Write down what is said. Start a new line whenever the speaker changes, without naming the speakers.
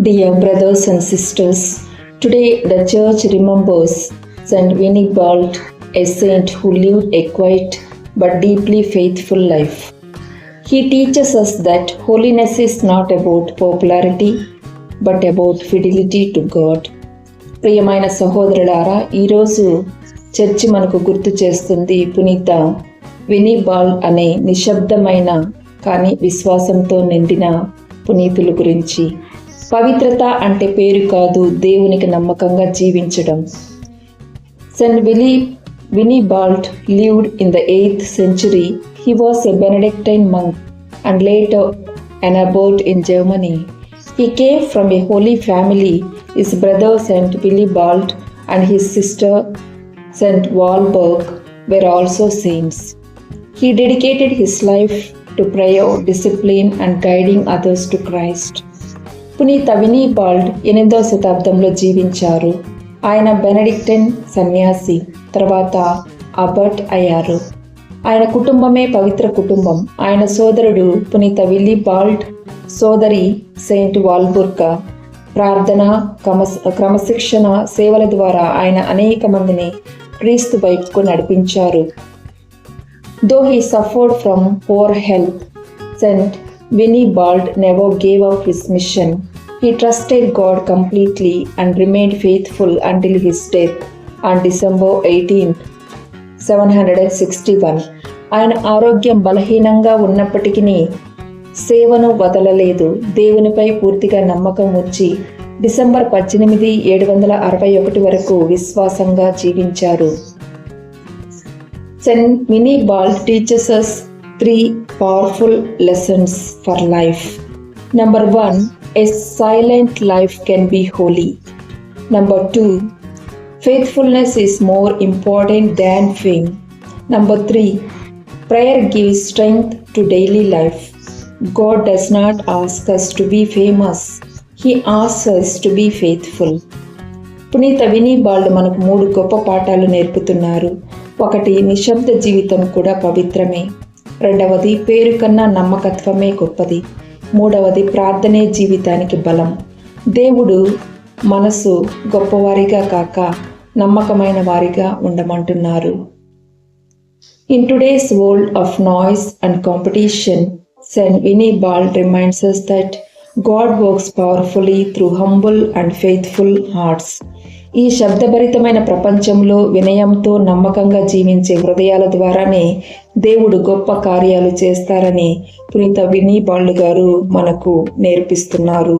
Dear brothers and sisters, today the church remembers Saint Winnie a saint who lived a quiet but deeply faithful life. He teaches us that holiness is not about popularity but about fidelity to God. ప్రియమైన సహోదరులారా ఈరోజు church మనకు గుర్తు చేస్తుంది పునీత వినీబాల్ అనే నిశ్శబ్దమైన కానీ విశ్వాసంతో నిండిన పునీతుల గురించి పవిత్రత అంటే పేరు కాదు దేవునికి నమ్మకంగా జీవించడం saint విలీ Winnibald lived in the eighth century he was a Benedictine monk and later an abbot in Germany. He came from a holy family. His brother Saint Willibald and his sister Saint Walburg were also saints. He dedicated his life to prayer, discipline, and guiding others to Christ. పునీత Winnibald ఎనిమిదవ శతాబ్దంలో జీవించారు. ఆయన బెనడిక్టన్ సన్యాసి తర్వాత Abbott అయ్యారు. ఆయన కుటుంబమే పవిత్ర కుటుంబం. ఆయన సోదరుడు పునీత విల్లీ బాల్ట్ సోదరి సెయింట్ వాల్బుర్గా ప్రార్థన క్రమశ క్రమశిక్షణ సేవల ద్వారా ఆయన అనేక మందిని క్రీస్తు వైపుకు నడిపించారు. Though he suffered from poor health saint Winnibald never gave up his mission he trusted God completely and remained faithful until his death on December eighteenth seven hundred and sixty one ఆయన ఆరోగ్యం బలహీనంగా ఉన్నప్పటికీ సేవను వదలలేదు. దేవునిపై పూర్తిగా నమ్మకం ఉంచి డిసెంబర్ పద్దెనిమిది ఏడు వందల అరవై ఒకటి వరకు విశ్వాసంగా జీవించారు. Saint Winnibald teachers three powerful lessons for life number one a silent life can be holy number two faithfulness is more important than fame number three prayer give strength to daily life God does not asks us to be famous he ask asks us to be faithful పునీత విని bald మనకు మూడు గొప్ప పాఠాలు నేర్పుతున్నారు. ఒకటి నిశ్శబ్ద జీవితం కూడా పవిత్రమే. రెండవది పేరు కన్నా నమ్మకత్వమే గొప్పది. మూడవది ప్రార్థనే జీవితానికి బలం. దేవుడు మనసు గొప్పవారిగా కాక నమ్మకమైన వారిగా ఉండమంటున్నారు. In today's world of noise and competition saint Winnibald reminds that God works powerfully through humble and faithful hearts ఈ శబ్దభరితమైన ప్రపంచంలో వినయంతో నమ్మకంగా జీవించే హృదయాల ద్వారానే దేవుడు గొప్ప కార్యాలు చేస్తారని పునీత వినీ బాళ్ళు గారు మనకు నేర్పిస్తున్నారు.